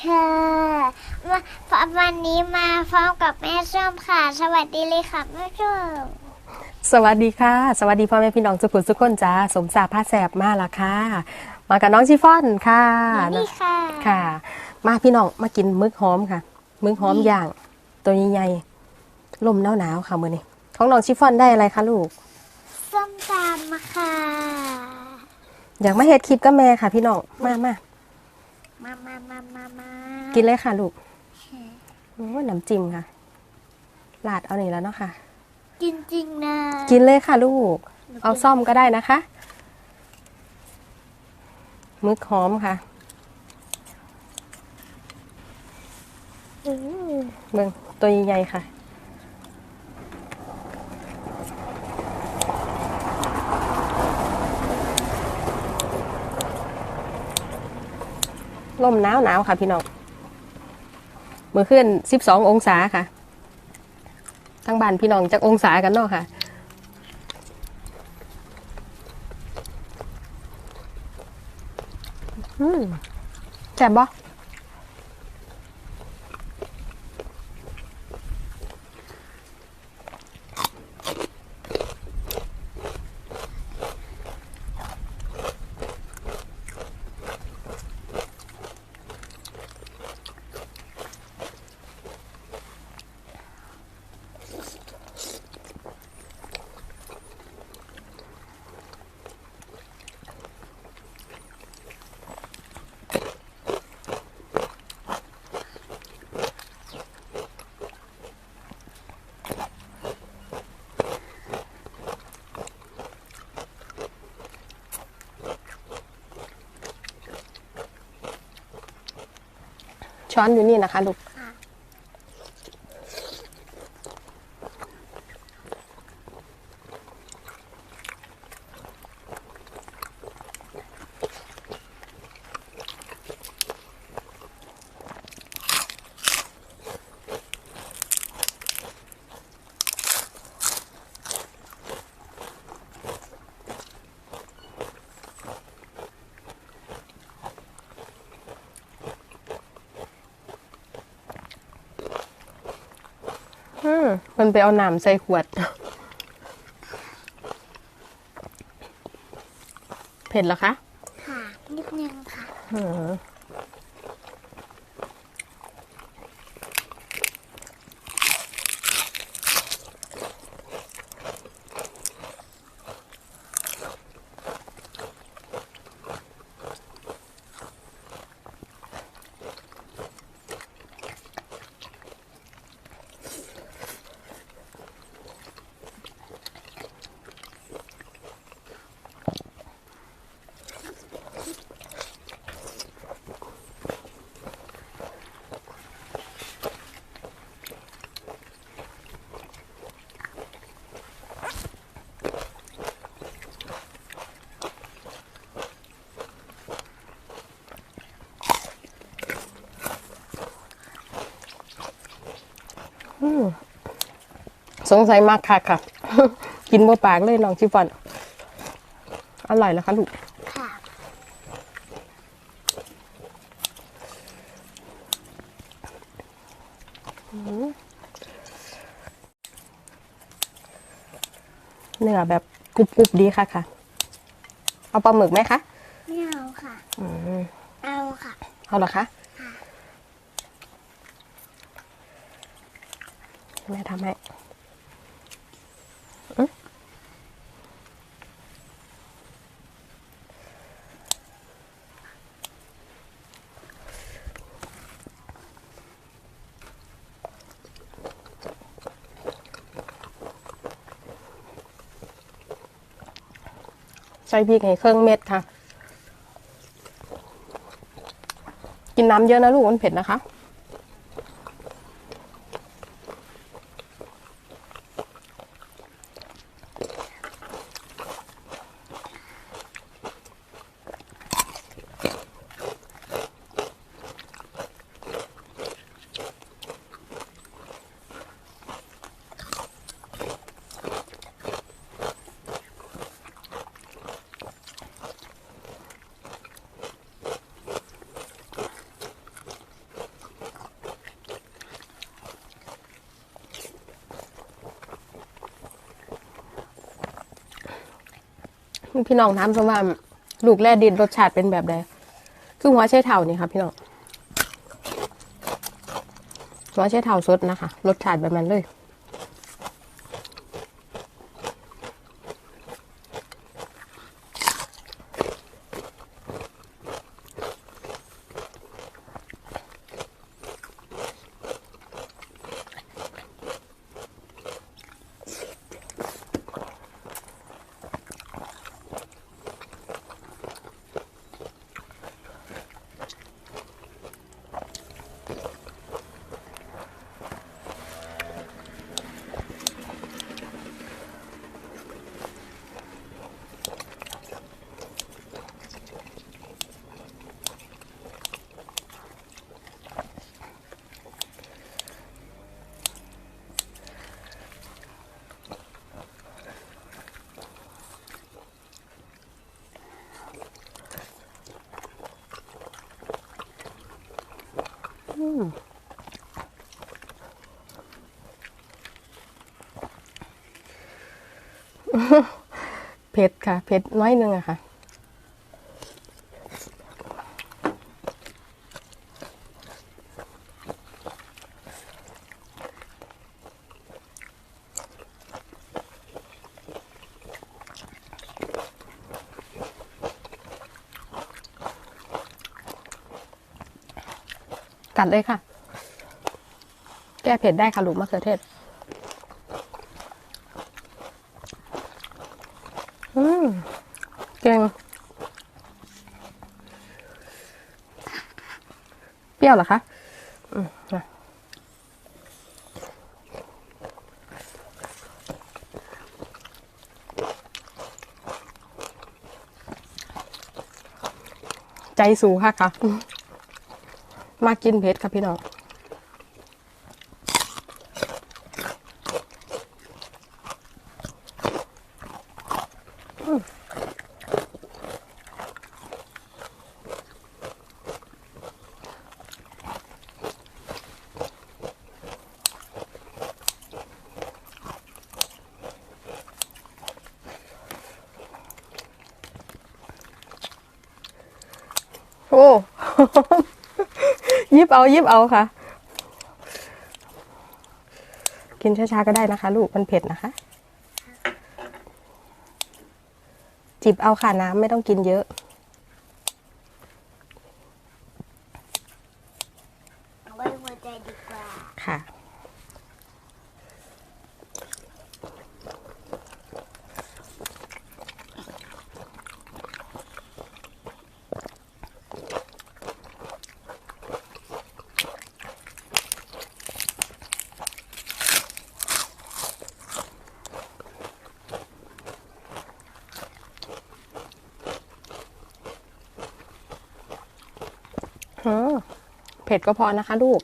ค่ะมาวันนี้มาพร้อมกับแม่ส้มค่ะ สวัสดีเลยค่ะแม่ส้มสวัสดีค่ะ สวัสดีพ่อแม่พี่น้องสุขุมสุขคนจ้าสมสาผ้าแสบมาละค่ะ มากับน้องชิฟอนค่ะนี่ค่ะค่ะ มาพี่น้องมากินมึกหอมค่ะ มึกหอมย่าง ตัวใหญ่ๆลมหนาวๆค่ะมือนี้ของน้องชิฟอนได้อะไรคะลูกส้มตำค่ะ อยากมาเฮ็ดคลิปกับแม่ค่ะพี่น้องมามา มามามามามากินเลยค่ะลูกโอ้ยน้ำจิ้มค่ะ ลาดเอาหน่อยแล้วเนาะค่ะจริงๆนะ กินเลยค่ะลูก เอาซ่อมก็ได้นะคะมึกหอมค่ะอืมเบิ่งตัวใหญ่ๆค่ะ ลมหนาวหนาวๆค่ะพี่น้องเมื่อคืนสิบสององศาค่ะทั้งบ้านพี่น้องจากองศากันเนาะค่ะแจ่บบ่ ช้อนอยู่นี่นะคะลูก อื มมันไปเอาน้ำใส่ขวด เผ็ดเหรอคะ ค่ะ นิดนึงค่ะ อืม สงสัยมากค่ะค่ะ กินบ่ปากเลยน้องชิฟอนอร่อยแล้วคะลูกค่ะเนื้อแบบกรุบๆดีค่ะค่ะ เอาปลาหมึกไหมคะ ไม่เอาค่ะอืมเอาค่ะ เอาเหรอคะแม่ทำให้ ส่พริกให้เครื่องเม็ดค่ะ กินน้ำเยอะนะลูกมันเผ็ดนะคะ พี่น้องถามสมว่าลูกแร่ดินรสชาติเป็นแบบใดคือหัวใช้เท่านี่ค่ะพี่น้องหัวใช้เท่าสดนะคะ รสชาติแบบนั้นเลย เผ็ดค่ะ เผ็ดน้อยนึงอะค่ะ กัดเลยค่ะ แก้เผ็ดได้ค่ะลูกมะเขือเทศ อืมเก่งเป รี้ยวเหรอคะใจสูงค่ะค่ะ มากินเผ็ดค่ะพี่น้อง โอ้ ยิบเอายิบเอาค่ะ กินช้าๆก็ได้นะคะ ลูกมันเผ็ดนะคะ จิบเอาค่ะน้ำไม่ต้องกินเยอะ เอาไว้หัวใจดีกว่า ค่ะ อืม เผ็ดก็พอนะคะลูก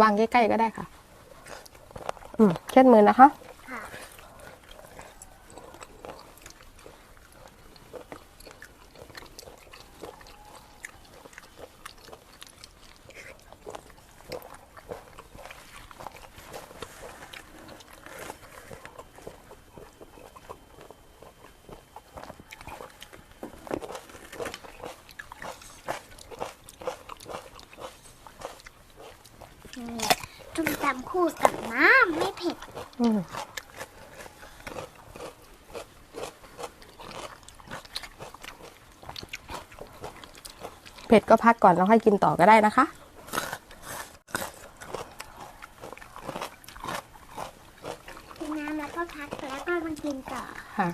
วางใกล้ๆก็ได้ค่ะ อืมเช็ดมือนะคะ ค่ะ อืมจุ่ มตำคู่กับน้ำไม่เผ็ดอืมเผ็ดก็พักก่อนแล้วค่อยกินต่อก็ได้นะคะกินน้ำแล้วก็พักแล้วก็มากินต่อค่ะ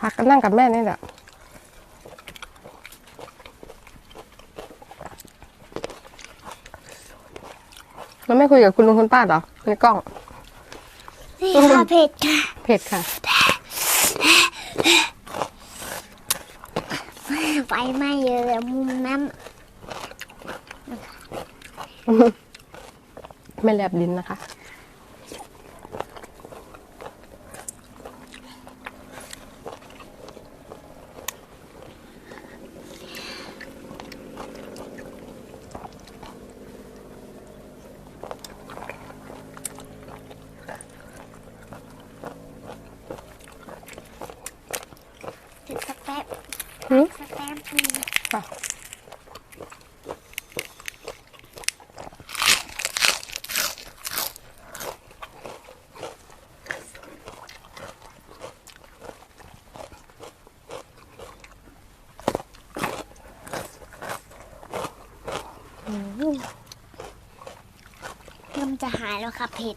พักกันนั่งกับแม่นี่แหละ มัน ไม่ คุยกับคุณลุงคุณป้าเหรอในกล้องนี่ค่ะเผ็ดค่ะเผ็ดค่ะ ไฟไหม้เยอะเลยมุมนั้นไม่แลบลิ้นนะคะ ถึงสักแป๊บ หืม สักแป๊บนึง ค่ะ เริ่มจะหายแล้วค่ะเผ็ด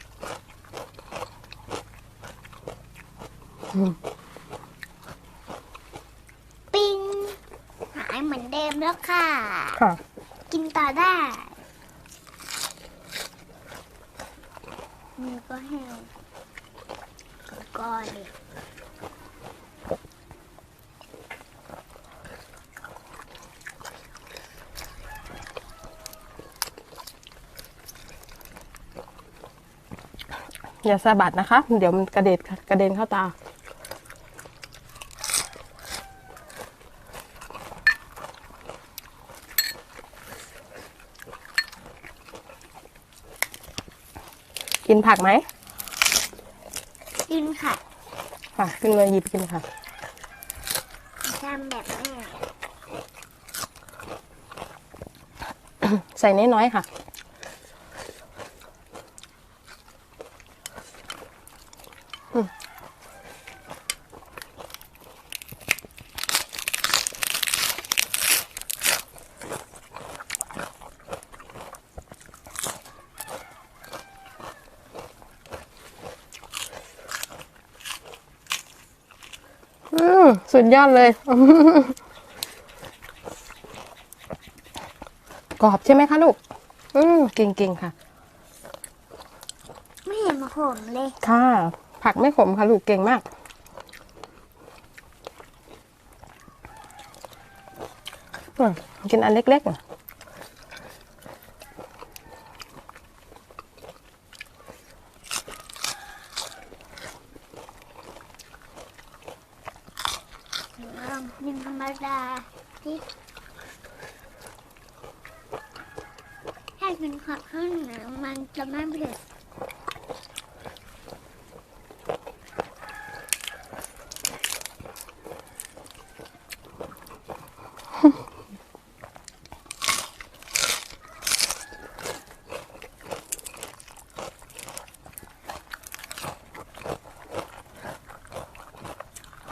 อืมปิ้งหายเหมือนเดิมแล้วค่ะ ค่ะ กินต่อได้มือก็แห้งก้อนเลย อย่าสะบัดนะคะ เดี๋ยวมันกระเด็นกระเด็นเข้าตา กินผักไหม กินค่ะค่ะขึ้นมาหยิบกินค่ะทำแบบแม่ใส่น้อยๆค่ะ อืม สุดยอดเลย กรอบใช่ไหมคะลูก อืมเก่งๆค่ะ ไม่เห็นมาขมเลย ค่ะ ผักไม่ขมค่ะลูกเก่งมากอืมกินอันเล็กๆอะ กินธรรมดาที่ถ้ากินผักข้างเหนือมันจะไม่เผ็ด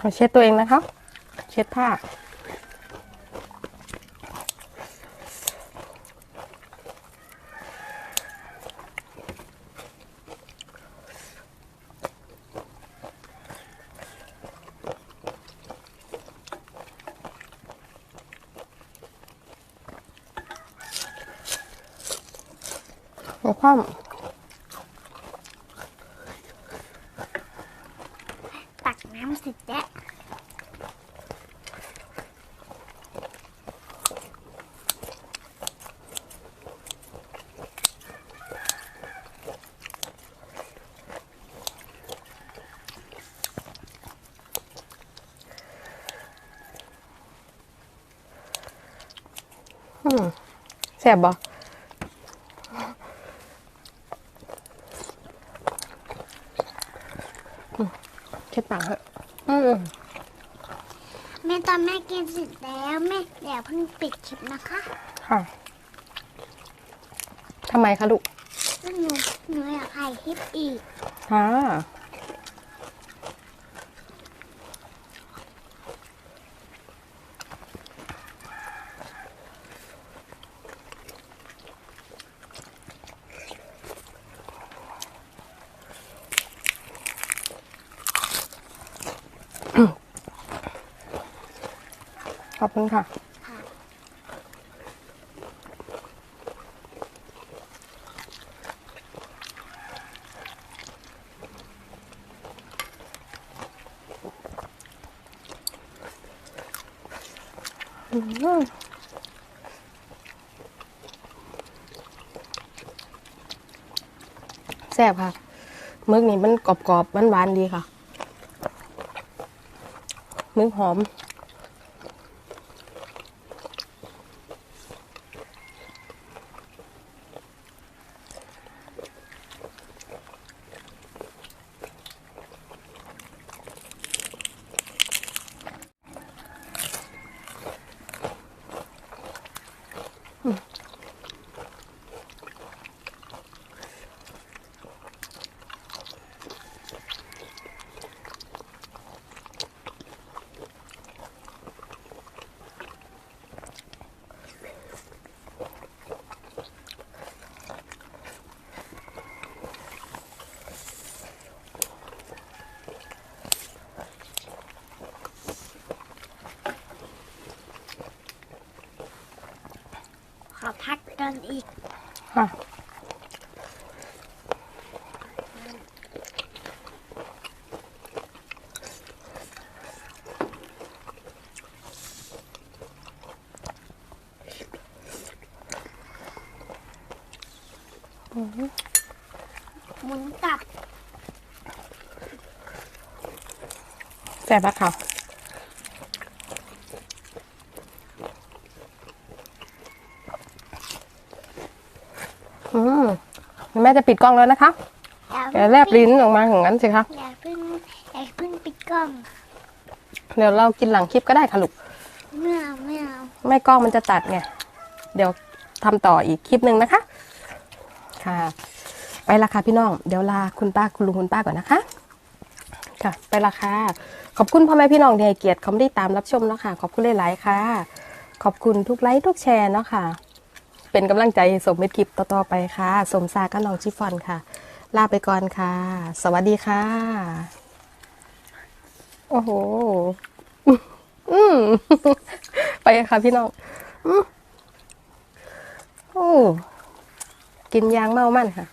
ขอเช็ดตัวเองนะคะ เช็ดผ้าหัวคว่ ตักน้ำสิแจ๊ะำอืม แซ่บบ่อืมเช็ดปากเถอะอืมแม่ตอนแม่กินเสร็จแล้วแม่เดี๋ยวเพิ่งปิดคลิปนะคะค่ะทำไมคะลูก แล้วหนูหนูอยากถ่ายคลิปอีกค่ะ ขอบคุณค่ะแซ่บค่ะมึกนี่มันกรอบๆหวานๆดีค่ะมึกหอม กกันอีกค่ะหมุนกลับแซ่บปะค่ะอืม แม่จะปิดกล้องแล้วนะคะอย่าแลบลิ้นออกมาอย่างนั้นสิคะอย่าเพิ่งอย่าเพิ่งปิดกล้อง เดี๋ยวเรากินหลังคลิปก็ได้ค่ะลูกไม่เอาไม่เอาไม่กล้องมันจะตัดไงเดี๋ยวทำต่ออีกคลิปหนึ่งนะคะ ค่ะ ไปละค่ะพี่น้อง เดี๋ยวลาคุณป้าคุณลุงคุณป้าก่อนนะคะ ค่ะ ไปละค่ะขอบคุณพ่อแม่พี่น้องที่ให้เกียรติคอมได้ตามรับชมเนาะค่ะ ขอบคุณหลายๆค่ะ ขอบคุณทุกไลค์ทุกแชร์เนาะค่ะ เป็นกำลังใจให้สมเม็ดคลิปต่อๆไปค่ะ สมซากับน้องชิฟอนค่ะ ลาไปก่อนค่ะ สวัสดีค่ะ โอ้โห อืมไปค่ะพี่น้องอืมโอ้กินยางเมามันค่ะ